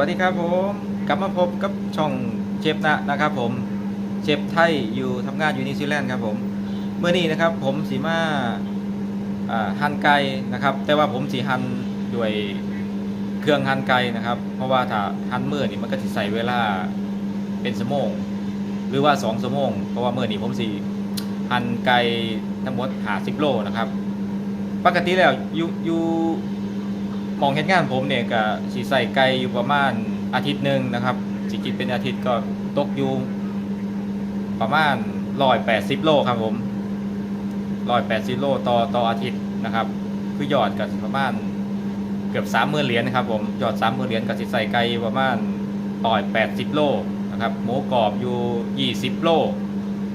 สวัสดีครับผมกลับมาพบกับช่องเชฟนะนะครับผมเชฟไทยอยู่ทำงานอยู่นิวซีแลนด์ครับผมเมื่อนี้นะครับผมสีมาหั่นไก่นะครับ แต่ว่าผมสีหั่นด้วยเครื่องหั่นไก่นะครับ เพราะว่าถ้าหั่นมือนี่มันก็จะใส่เวลาเป็นชั่วโมงหรือว่า2ชั่วโมงเพราะว่าเมื่อนี้ผมสีหั่นไก่ทั้งหมด50โลนะครับ ปกติแล้วอยู่อยู่ มองเห็นงานผมเนี่ยก็สิใส่ไก่อยู่ประมาณอาทิตย์หนึ่งนะครับสิกินเป็นอาทิตย์ก็ตกอยู่ประมาณร้อยแปดสิบโลครับผมร้อยแปดสิบโลต่อต่ออาทิตย์นะครับ คือยอดก็สิประมาณเกือบสามหมื่นเหรียญนะครับผมยอดสามหมื่นเหรียญก็สิใส่ไก่ประมาณร้อยแปดสิบโลนะครับหมูกรอบอยู่ยี่สิบโล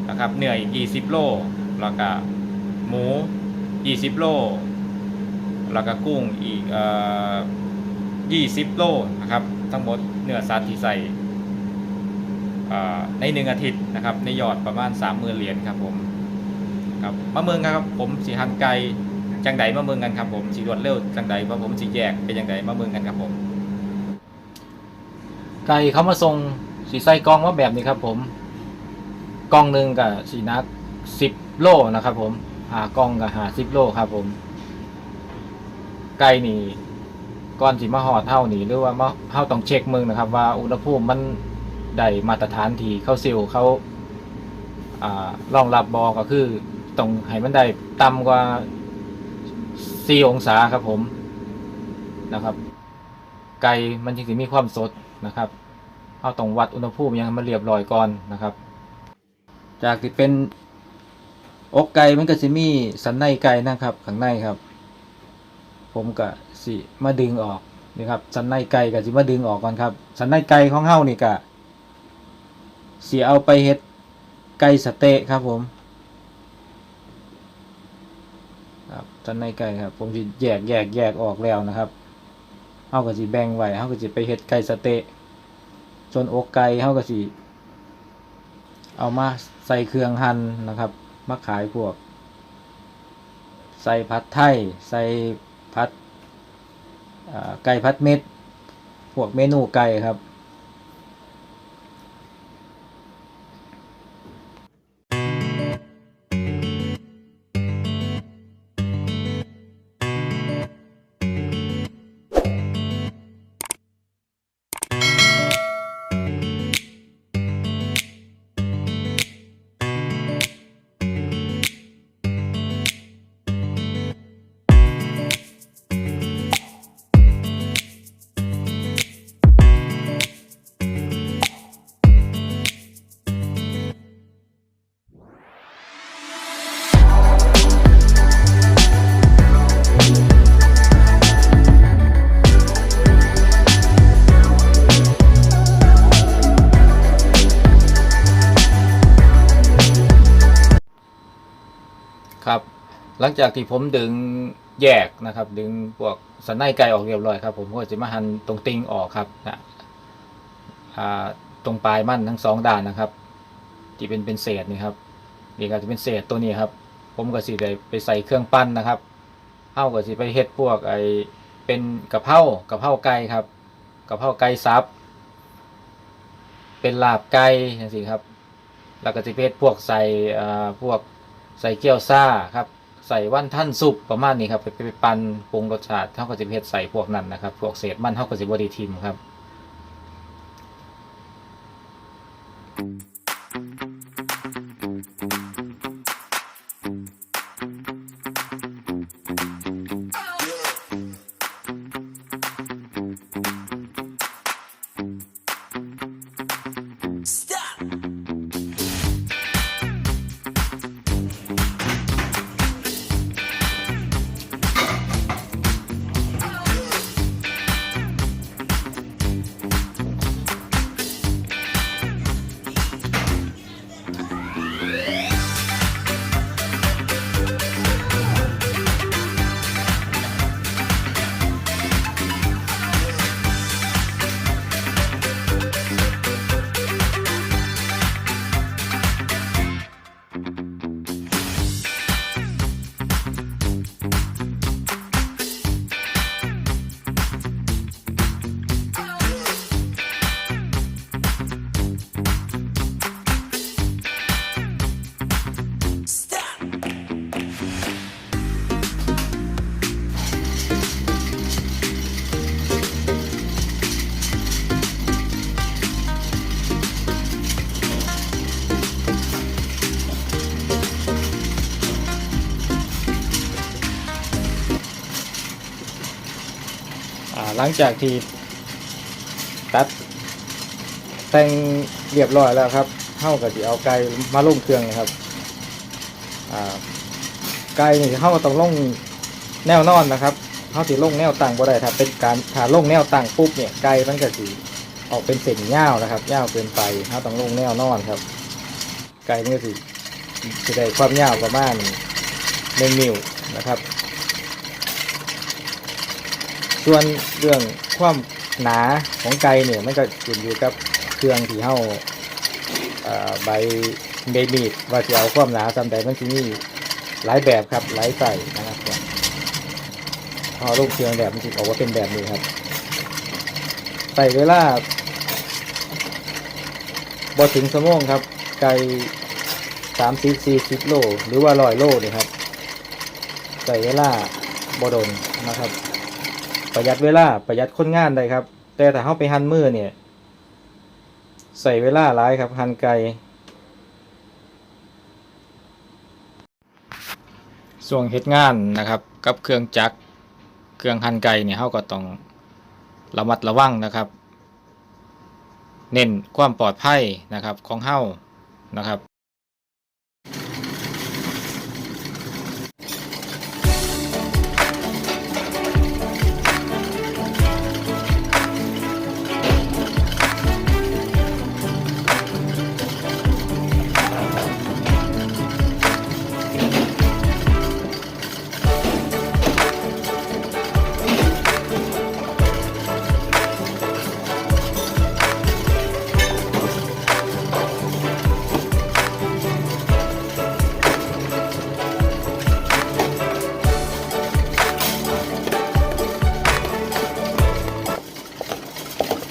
นะครับเนื้ออีกยี่สิบโลแล้วก็หมู20โล แล้วก็กุ้งอีกเอ่อ20โลนะครับ ทั้งหมดเนื้อสัตว์ที่ใส่ในหนึ่งอาทิตย์นะครับ ในยอดประมาณ30,000เหรียญครับผมครับมาเมืองกันครับผมสีหันไก่จังใดมาเมืองกันครับผมสีรวดเร็วจังใดว่าผมสีแยกเป็นจังใดมาเมืองกันครับผม ไก่เขามาส่งสีใส่กองว่าแบบนี้ครับผมกองหนึ่งกับสีนักสิบโลนะครับผมหากองกับหาสิบโลครับผม ไก่นี่ก่อนสิมาหอดเท่านี่หรือว่ามาเท่าต้องเช็คมึงนะครับ ว่าอุณหภูมิมันได้มาตรฐานที่เข้าซิลเขาอ่ารองรับบอก็คือต้องให้มันได้ต่ำกว่าสี่องศาครับผมนะครับ ไก่มันจึงสิมีความสดนะครับเราต้องวัดอุณหภูมิอยังมันเรียบร้อยก่อนนะครับ จากที่เป็นอกไก่มันก็สิมีสันในไก่นะครับข้างในครับ ผมก็สิมาดึงออกนี่ครับสันในไก่ก็สิมาดึงออกก่อนครับ สันในไก่ของเฮานี่ก็สิเอาไปเฮ็ดไก่สเต๊ะครับผมครับสันในไก่ครับ ผมสิแยกแยกแยกออกแล้วนะครับเฮาก็สิแบ่งไว้เฮาก็สิไปเฮ็ดไก่สเต๊ะส่วนอกไก่เฮาก็สิเอามาใส่เครื่องหั่นนะครับมาขายพวก ใส่ผัดไทยใส่ ผัดไก่ผัดเม็ด พวกเมนูไก่ครับ จากที่ผมดึงแยกนะครับ ดึงพวกสันในไก่ออกเรียบร้อยครับ ผมก็จะมาหั่นตรงติงออกครับนะตรงปลายมันทั้งสองด้านนะครับ ที่เป็นเป็นเศษนี่ครับนี่ก็จะเป็นเศษตัวนี้ครับ ผมก็สิได้ไปใส่เครื่องปั้นนะครับเฮาก็สิไปเฮ็ดพวกไอเป็นกะเพรากะเพราไก่ครับกะเพราไก่ซับเป็นลาบไก่จังซี่ครับ แล้วก็สิไปเฮ็ดพวกใส่อ่าพวกใส่เกี๊ยวซ่าครับ ใส่ว่านท่านสุปประมาณนี้ครับไปไปปั่นปรุงรสชาติเท่ากับสิเพ็ดใส่พวกนั้นนะครับพวกเศษมันเท่ากับสิบไดีทิมครับ หลังจากที่ตัดแต่งเรียบร้อยแล้วครับเท่ากับที่เอาไก่มาลงเครื่องนะครับไก่นี่เขาก็ต้องลงแนวนอนนะครับเขาสิลงแนวตั้งบ่ได้ถ้าเป็นการถ้าลงแนวตั้งปุ๊บเนี่ยไก่มันก็สิออกเป็นเส้นยาวนะครับยาวเกินไปเขาต้องลงแนวนอนครับ ไก่มันก็สิจะได้ความยาวประมาณหนึ่งนิ้วนะครับ ส่วนเรื่องความหนาของไก่เนี่ยมันก็ขึ้นอยู่กับเครื่องที่เฮาใบเบมีดว่าจะเอาความหนาสำใดมันที่นี่หลายแบบครับหลายใส่นะครับพอลูกเครื่องแบบมันจะออกว่าเป็นแบบนี้ครับใส่เวลาบอถึงสมองครับ ไก่สามสิบสี่สิบโล หรือว่าร้อยโลนี่ครับ ใส่เวลาบอดนนะครับ ประหยัดเวลาประหยัดคนงานได้ครับ แต่ถ้าเข้าไปหั่นมือเนี่ยใส่เวลาหลายครับหั่นไก่ส่วงเฮ็ดงานนะครับ กับเครื่องจักรเครื่องหั่นไก่เนี่ยเขาก็ต้องระมัดระวังนะครับ เน้นความปลอดภัยนะครับของเฮานะครับ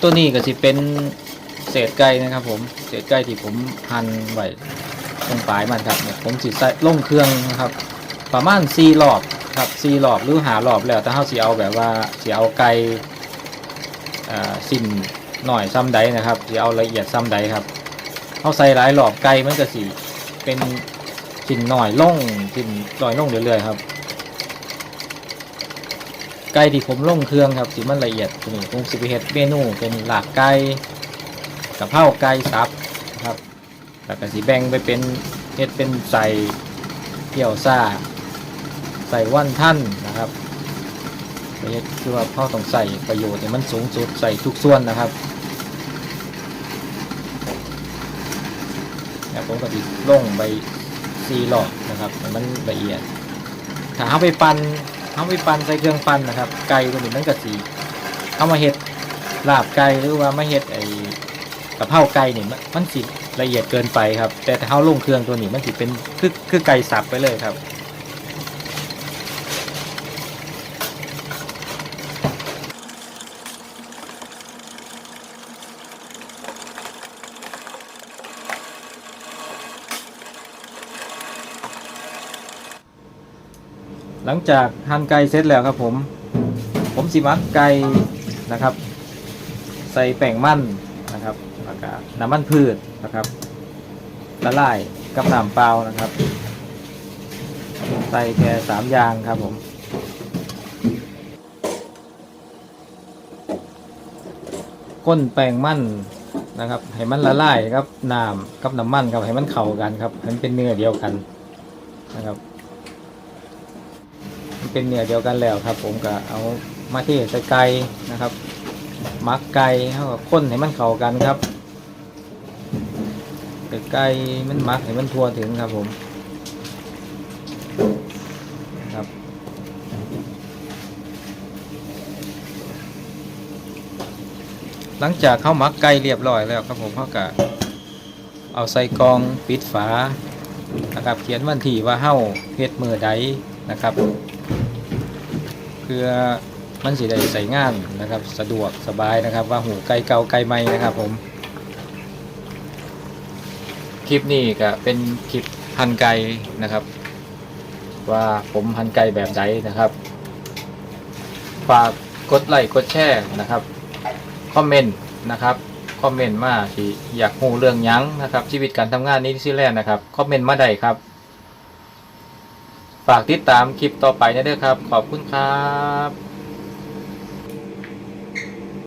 ตัวนี้ก็สิเป็นเศษไก่นะครับผมเศษไก่ที่ผมหั่นไว้ตรงปลายมันครับเนี่ยผมสิใส่ลงเครื่องนะครับ ประมาณสี่รอบครับสี่รอบหรือหารอบแล้วแต่เฮาสิเอาแบบว่าสิเอาไก่อ่าสิ้นหน่อยซ้ำใดนะครับสิเอาละเอียดซ้ำใดครับเฮาใส่หลายรอบไก่มันก็สิเป็นสิ้นหน่อยล่องสิ้นหน่อยล่องเรื่อยๆครับ ไก่ที่ผมลงเครื่องครับสิมันละเอียดตัวนี้ผมสิไปเฮ็ดเมนูเป็นหลากไก่กับเผาไก่สับครับแล้วก็สิแบ่งไปเป็นเฮ็ดเป็นใส่เกี่ยวซ่าใส่ว่านท่านนะครับไปเฮ็ดคือว่าเผาต้องใส่ประโยชน์ให้มันสูงสุดใส่ทุกส่วนนะครับแล้วผมก็สิล่งไปซีหลอดนะครับมันละเอียดถ้าเอาไปปั่น เขาไปปั่นใส่เครื่องปั่นนะครับ ไก่ตัวนี้มันก็สีเอามาเห็ดลาบไก่หรือว่ามาเห็ดไอ้กะเพราไก่เนี่ยมันสิละเอียดเกินไปครับ แต่ถ้าเขาลงเครื่องตัวนี้มันสิเป็นคือคือไก่สับไปเลยครับ หลังจากหั่นไก่เสร็จแล้วครับผม ผมสิมักไก่นะครับ ใส่แป้งมันนะครับแล้วก็น้ำมันพืชนะครับละลายกับน้ำเปล่านะครับ ใส่แค่สามอย่างครับผมก้นแป้งมันนะครับ ให้มันละลายครับน้ำกับน้ำมันครับให้มันเข้ากันครับให้มันเป็นเนื้อเดียวกันนะครับ เป็นเนื้อเดียวกันแล้วครับ ผมก็เอามาเทใส่ไก่นะครับมักไก่เท่ากับข้นให้มันเข้ากันครับแต่ไก่มันมักให้มันทั่วถึงครับผมครับหลังจากเข้ามักไก่เรียบร้อยแล้วครับผมเขาก็เอาใส่กองปิดฝานะครับเขียนวันที่ว่าเฮ้าเฮ็ดมือใดนะครับ เพื่อมันสิได้ใส่งานนะครับ สะดวกสบายนะครับ ว่าหูไก่เก่าไก่ใหม่นะครับ ผม คลิปนี้ก็เป็นคลิปหั่นไก่นะครับ ว่าผมหั่นไก่แบบใดนะครับ ฝากกดไลค์กดแชร์นะครับคอมเมนต์นะครับคอมเมนต์มาที่อยากรู้เรื่องยั้งนะครับชีวิตการทำงานนี้ที่แลนด์นะครับคอมเมนต์มาได้ครับ ฝากติดตามคลิปต่อไปนะเด้อครับ ขอบคุณครับ